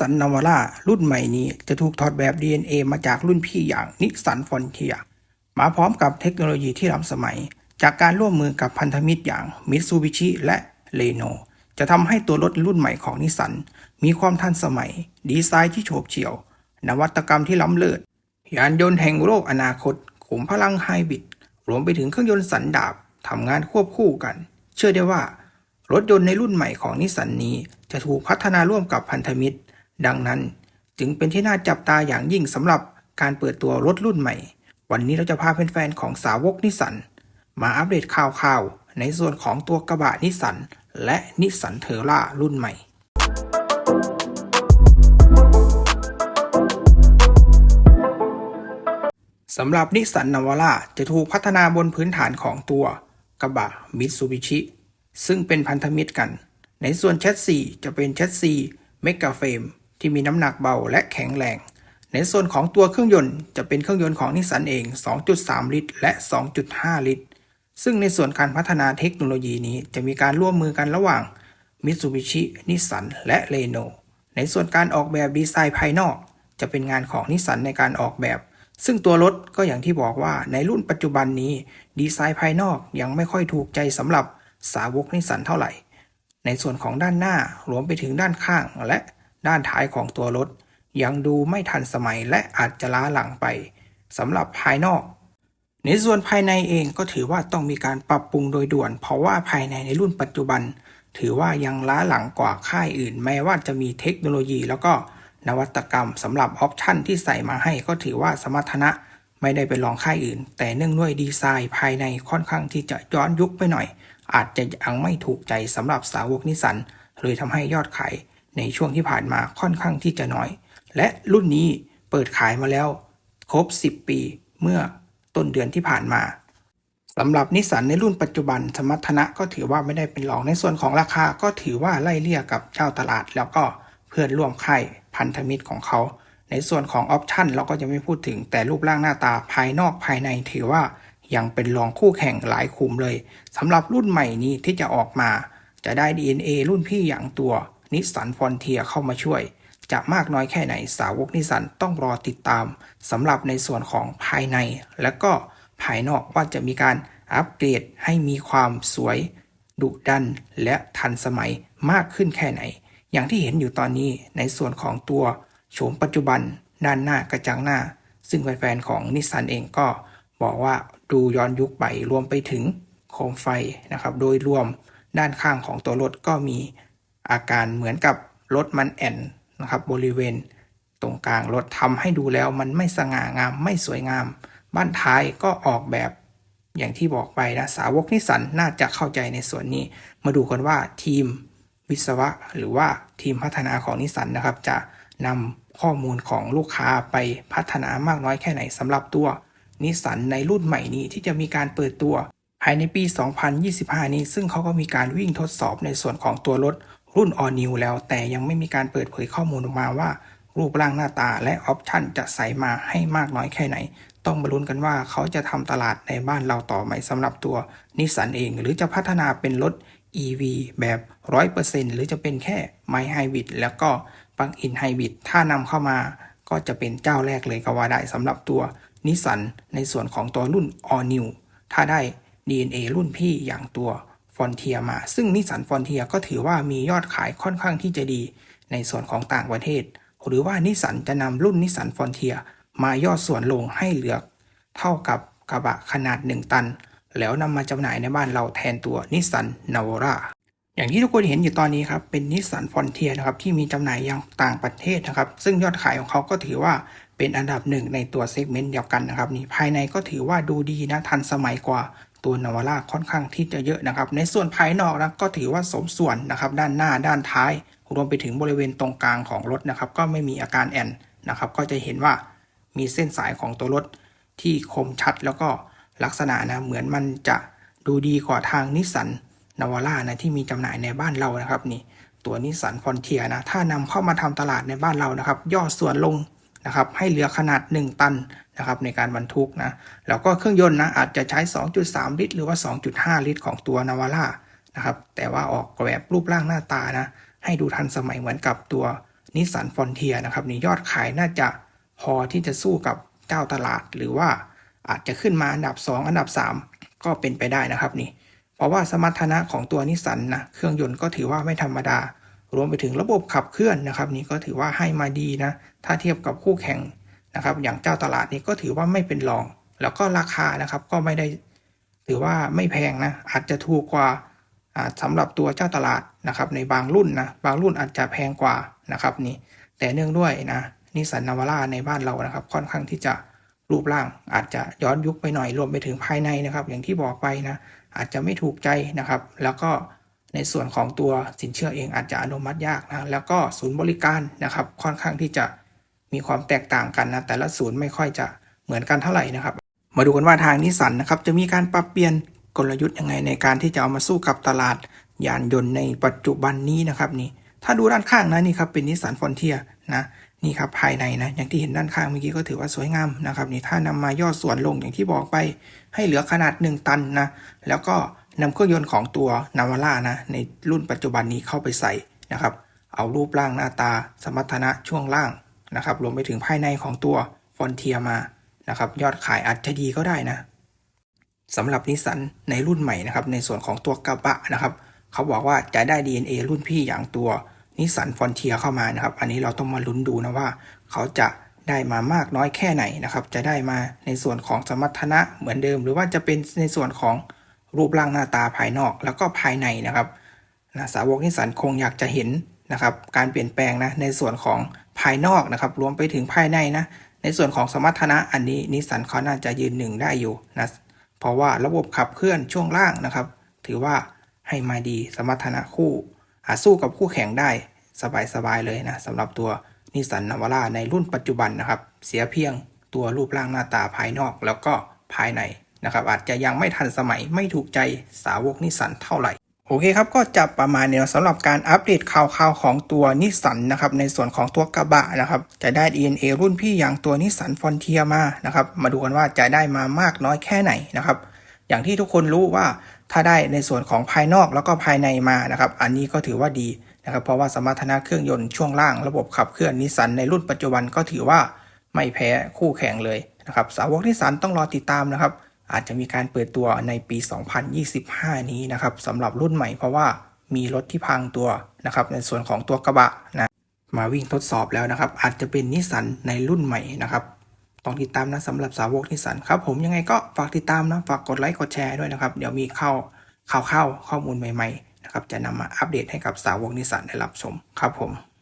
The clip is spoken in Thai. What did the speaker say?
สันนาวาร่ารุ่นใหม่นี้จะถูกถอดแบบ DNA มาจากรุ่นพี่อย่างนิสสันฟอนเทีย มาพร้อมกับเทคโนโลยีที่ล้ำสมัย จากการร่วมมือกับพันธมิตรอย่างมิตซูบิชิและเ e โนจะทำให้ตัวรถรุ่นใหม่ของนิสสันมีความทันสมัย ดีไซน์ที่โฉบเฉี่ยว นวัตกรรมที่ล้ำเลิศยานยนต์แห่งโลกอนาคตขุมพลังไฮบริดรวมไปถึงเครื่องยนต์สันดาบทำงานควบคู่กัน เชื่อได้ว่ารถยนต์ในรุ่นใหม่ของนิสสันนี้จะถูกพัฒนาร่วมกับพันธมิตร ดังนั้นจึงเป็นที่น่าจับตาอย่างยิ่งสำหรับการเปิดตัวรถรุ่นใหม่ วันนี้เราจะพาแฟนๆของสาวกนิสสันมาอัปเดตข่าวๆ ในส่วนของตัวกระบะนิสสันและนิสสันเทอร่ารุ่นใหม่สำหรับนิสสันนาวาร่าจะถูกพัฒนาบนพื้นฐานของตัวกระบะมิตซูบิชิซึ่งเป็นพันธมิตรกัน ในส่วนแชสซีจะเป็นแชสซีเมกาเฟรม ที่มีน้ำหนักเบาและแข็งแรง ในส่วนของตัวเครื่องยนต์จะเป็นเครื่องยนต์ของนิสสันเอง 2.3 ลิตร และ 2.5 ลิตร ซึ่งในส่วนการพัฒนาเทคโนโลยีนี้จะมีการร่วมมือกันระหว่างมิตซูบิชินิสสันและเ e โนในส่วนการออกแบบดีไซน์ภายนอก จะเป็นงานของนิสสันในการออกแบบ ซึ่งตัวรถก็อย่างที่บอกว่าในรุ่นปัจจุบันนี้ ดีไซน์ภายนอกยังไม่ค่อยถูกใจสำหรับสาวกนิสสันเท่าไหร่ ในส่วนของด้านหน้ารวมไปถึงด้านข้างและ ด้านท้ายของตัวรถ ยังดูไม่ทันสมัยและอาจจะล้าหลังไปสำหรับภายนอก ในส่วนภายในเองก็ถือว่าต้องมีการปรับปรุงโดยด่วน เพราะว่าภายในในรุ่นปัจจุบัน ถือว่ายังล้าหลังกว่าค่ายอื่น แม้ว่าจะมีเทคโนโลยี แล้วก็นวัตกรรมสำหรับออปชันที่ใส่มาให้ก็ถือว่าสมรรถนะไม่ได้ไปลองค่ายอื่น แต่เนื่องด้วยดีไซน์ภายในค่อนข้างที่จะย้อนยุคไปหน่อย อาจจะยังไม่ถูกใจสำหรับสาวกนิสสันเลยทำให้ยอดขาย ในช่วงที่ผ่านมาค่อนข้างที่จะน้อย และรุ่นนี้เปิดขายมาแล้วครบ 10 ปีเมื่อต้นเดือนที่ผ่านมาสำหรับนิสสันในรุ่นปัจจุบันสมรรถนะก็ถือว่าไม่ได้เป็นรองในส่วนของราคาก็ถือว่าไล่เลี่ยกับเจ้าตลาด แล้วก็เพื่อนร่วมค่ายพันธมิตรของเขา ในส่วนของออปชันเราก็จะไม่พูดถึงแต่รูปร่างหน้าตาภายนอกภายในถือว่ายังเป็นรองคู่แข่งหลายคุมเลยสำหรับรุ่นใหม่นี้ที่จะออกมา จะได้ DNA รุ่นพี่อย่างตัว นิสสันฟอนเทียเข้ามาช่วย จะมากน้อยแค่ไหนสาวกนิสสันต้องรอติดตามสำหรับในส่วนของภายใน และก็ภายนอกว่าจะมีการอัปเกรดให้มีความสวย ดุดัน และทันสมัยมากขึ้นแค่ไหน อย่างที่เห็นอยู่ตอนนี้ในส่วนของตัวโฉมปัจจุบันด้านหน้ากระจังหน้า ซึ่งแฟนๆของนิสสันเองก็บอกว่าดูย้อนยุคไปรวมไปถึงโคมไฟนะครับ โดยรวมด้านข้างของตัวรถก็มี อาการเหมือนกับรถมันแอนนะครับบริเวณตรงกลางรถทำให้ดูแล้วมันไม่สง่างามไม่สวยงาม บ้านท้ายก็ออกแบบอย่างที่บอกไปนะสาวกนิสันน่าจะเข้าใจในส่วนนี้ มาดูกันว่าทีมวิศวะ หรือว่าทีมพัฒนาของนิสันนะครับ จะนำข้อมูลของลูกค้าไปพัฒนามากน้อยแค่ไหนสำหรับตัวนิสันในรุ่นใหม่นี้ที่จะมีการเปิดตัว ภายในปี 2025 นี้ ซึ่งเขาก็มีการวิ่งทดสอบในส่วนของตัวรถ รุ่น All New แล้วแต่ยังไม่มีการเปิดเผยข้อมูลออกมาว่า รูปร่างหน้าตาและออปชันจะใส่มาให้มากน้อยแค่ไหน ต้องมาลุ้นกันว่าเขาจะทำตลาดในบ้านเราต่อไหมสำหรับตัวนิสสันเอง หรือจะพัฒนาเป็นรถ EV แบบ 100%หรือจะเป็นแค่ไมไฮบริดแล้วก็ปังอินไฮบริดถ้านำเข้ามาก็จะเป็นเจ้าแรกเลยก็ว่าได้สำหรับตัวนิสสันในส่วนของตัวรุ่น All New ถ้าได้ DNA รุ่นพี่อย่างตัว ฟอนเทียมา ซึ่งนิสสันฟอนเทียก็ถือว่ามียอดขายค่อนข้างที่จะดี ในส่วนของต่างประเทศ หรือว่านิสสันจะนำรุ่นนิสสันฟอนเทียมายอดส่วนลงให้เหลือ เท่ากับกระบะขนาด 1 ตัน แล้วนำมาจำหน่ายในบ้านเราแทนตัวนิสสันนาวราอย่างที่ทุกคนเห็นอยู่ตอนนี้ครับเป็นนิสสันฟอนเทียนะครับที่มีจำหน่ายยังต่างประเทศนะครับ ซึ่งยอดขายของเขาก็ถือว่าเป็นอันดับหนึ่งในตัวเซกเมนต์เดียวกันนะครับนี่ภายในก็ถือว่าดูดีนะทันสมัยกว่า ตัวนาวาร่าค่อนข้างที่จะเยอะนะครับ ในส่วนภายนอกนะก็ถือว่าสมส่วนนะครับ ด้านหน้าด้านท้าย รวมไปถึงบริเวณตรงกลางของรถนะครับ ก็ไม่มีอาการแอนนะครับ ก็จะเห็นว่ามีเส้นสายของตัวรถที่คมชัดแล้วก็ลักษณะนะเหมือนมันจะดูดีกว่าทางนิสสันนาวาร่านะที่มีจำหน่ายในบ้านเรานะครับนี่ตัวนิสสันฟอนเทียนะถ้านำเข้ามาทำตลาดในบ้านเรานะครับ ย่อส่วนลง นะครับให้เหลือขนาด 1 ตันนะครับในการบรรทุกนะแล้วก็เครื่องยนต์นะอาจจะใช้ 2.3 ลิตร หรือว่า 2.5 ลิตร ของตัวนาวาร่านะครับแต่ว่าออกแบบรูปร่างหน้าตานะให้ดูทันสมัยเหมือนกับตัวนิสสันฟอนเทียนะครับนี่ยอดขายน่าจะพอที่จะสู้กับเจ้าตลาด หรือว่าอาจจะขึ้นมาอันดับ 2 อันดับ 3 ก็เป็นไปได้นะครับนี่เพราะว่าสมรรถนะของตัวนิสสันนะเครื่องยนต์ก็ถือว่าไม่ธรรมดา รวมไปถึงระบบขับเคลื่อนนะครับ นี่ก็ถือว่าให้มาดีนะ ถ้าเทียบกับคู่แข่งนะครับ อย่างเจ้าตลาดนี่ก็ถือว่าไม่เป็นรอง แล้วก็ราคานะครับก็ไม่ได้ถือว่าไม่แพงนะ อาจจะถูกกว่าอ่าสำหรับตัวเจ้าตลาดนะครับ ในบางรุ่นนะ บางรุ่นอาจจะแพงกว่านะครับนี่ แต่เนื่องด้วยนะนิสสันนาวาร่าในบ้านเรานะครับ ค่อนข้างที่จะรูปร่างอาจจะย้อนยุคไปหน่อยรวมไปถึงภายในนะครับ อย่างที่บอกไปนะ อาจจะไม่ถูกใจนะครับ แล้วก็ ในส่วนของตัวสินเชื่อเองอาจจะอนุมัติยากนะแล้วก็ศูนย์บริการนะครับค่อนข้างที่จะมีความแตกต่างกันนะแต่ละศูนย์ไม่ค่อยจะเหมือนกันเท่าไหร่นะครับ มาดูกันว่าทางนิสสันนะครับจะมีการปรับเปลี่ยนกลยุทธ์ยังไงในการที่จะเอามาสู้กับตลาดยานยนต์ในปัจจุบันนี้นะครับนี่ถ้าดูด้านข้างนะนี่ครับเป็นนิสสันฟอนเทียนะนี่ครับภายในนะอย่างที่เห็นด้านข้างเมื่อกี้ก็ถือว่าสวยงามนะครับนี่ถ้านำมาย่อส่วนลงอย่างที่บอกไป ให้เหลือขนาด 1 ตันนะแล้วก็ นำเครื่องยนต์ของตัวนาวาร่านะในรุ่นปัจจุบันนี้เข้าไปใส่นะครับ เอารูปร่างหน้าตา สมรรถนะช่วงล่างนะครับรวมไปถึงภายในของตัวฟอนเทียมานะครับยอดขายอาจจะดีก็ได้นะสำหรับนิสสันในรุ่นใหม่นะครับในส่วนของตัวกระบะนะครับ เขาบอกว่าจะได้ DNA รุ่นพี่อย่างตัวนิสสันฟอนเทียเข้ามานะครับ อันนี้เราต้องมาลุ้นดูนะว่า เขาจะได้มามากน้อยแค่ไหนนะครับ จะได้มาในส่วนของสมรรถนะเหมือนเดิม หรือว่าจะเป็นในส่วนของ รูปร่างหน้าตาภายนอกแล้วก็ภายในนะครับนะสาวกนิสันคงอยากจะเห็นนะครับการเปลี่ยนแปลงนะในส่วนของภายนอกนะครับรวมไปถึงภายในนะในส่วนของสมรรถนะอันนี้นิสันเขาน่าจะยืนหนึ่งได้อยู่นะเพราะว่าระบบขับเคลื่อนช่วงล่างนะครับ ถือว่าให้มาดีสมรรถนะคู่หาสู้กับคู่แข่งได้สบายๆเลยนะสำหรับตัวนิสสันนาวาร่าในรุ่นปัจจุบันนะครับ เสียเพียงตัวรูปร่างหน้าตาภายนอกแล้วก็ภายใน นะครับอาจจะยังไม่ทันสมัยไม่ถูกใจสาวกนิสสันเท่าไหร่ โอเคครับ ก็จะประมาณนี้สำหรับการอัปเดตข่าวๆของตัวนิสสันนะครับในส่วนของตัวกระบะนะครับจะได้ DNA รุ่นพี่อย่างตัวนิสสันฟอนเทียมานะครับมาดูกันว่าจะได้มามากน้อยแค่ไหนนะครับอย่างที่ทุกคนรู้ว่าถ้าได้ในส่วนของภายนอกแล้วก็ภายในมานะครับอันนี้ก็ถือว่าดีนะครับเพราะว่าสมรรถนะเครื่องยนต์ช่วงล่างระบบขับเคลื่อนนิสสันในรุ่นปัจจุบันก็ถือว่าไม่แพ้คู่แข่งเลยนะครับสาวกนิสสันต้องรอติดตามนะครับ อาจจะมีการเปิดตัวในปี 2025 นี้นะครับสำหรับรุ่นใหม่เพราะว่ามีรถที่พังตัวนะครับในส่วนของตัวกระบะนะมาวิ่งทดสอบแล้วนะครับ อาจจะเป็นนิสสันในรุ่นใหม่นะครับต้องติดตามนะสำหรับสาวกนิสสันครับผมยังไงก็ฝากติดตามนะฝากกดไลค์กดแชร์ด้วยนะครับ เดี๋ยวมีเข้าข่าวเข้าข้อมูลใหม่ๆนะครับจะนำมาอัปเดตให้กับสาวกนิสสันได้รับชมครับผม